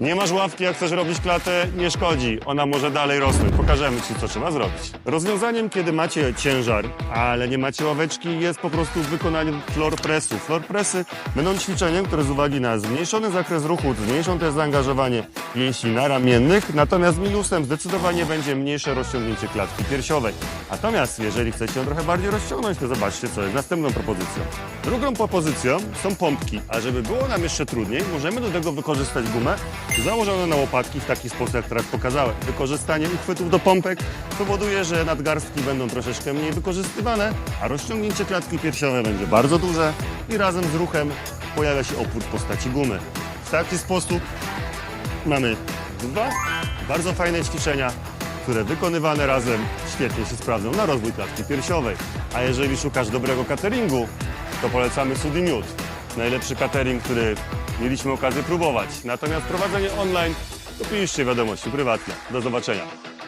Nie masz ławki, jak chcesz robić klatę, nie szkodzi. Ona może dalej rosnąć. Pokażemy Ci, co trzeba zrobić. Rozwiązaniem, kiedy macie ciężar, ale nie macie ławeczki, jest po prostu wykonanie floor pressu. Floor pressy będą ćwiczeniem, które z uwagi na zmniejszony zakres ruchu, zmniejszą też zaangażowanie mięśni naramiennych, natomiast minusem zdecydowanie będzie mniejsze rozciągnięcie klatki piersiowej. Natomiast jeżeli chcecie ją trochę bardziej rozciągnąć, to zobaczcie, co jest następną propozycją. Drugą propozycją są pompki, a żeby było nam jeszcze trudniej, możemy do tego wykorzystać gumę założoną na łopatki w taki sposób, jak teraz pokazałem. Wykorzystanie uchwytów do pompek powoduje, że nadgarstki będą troszeczkę mniej wykorzystywane, a rozciągnięcie klatki piersiowej będzie bardzo duże i razem z ruchem pojawia się opór w postaci gumy. W taki sposób mamy dwa bardzo fajne ćwiczenia, które wykonywane razem świetnie się sprawdzą na rozwój klatki piersiowej. A jeżeli szukasz dobrego cateringu, to polecamy Sudi Miód. Najlepszy catering, który mieliśmy okazję próbować. Natomiast prowadzenie online, to piszcie wiadomości prywatnie. Do zobaczenia.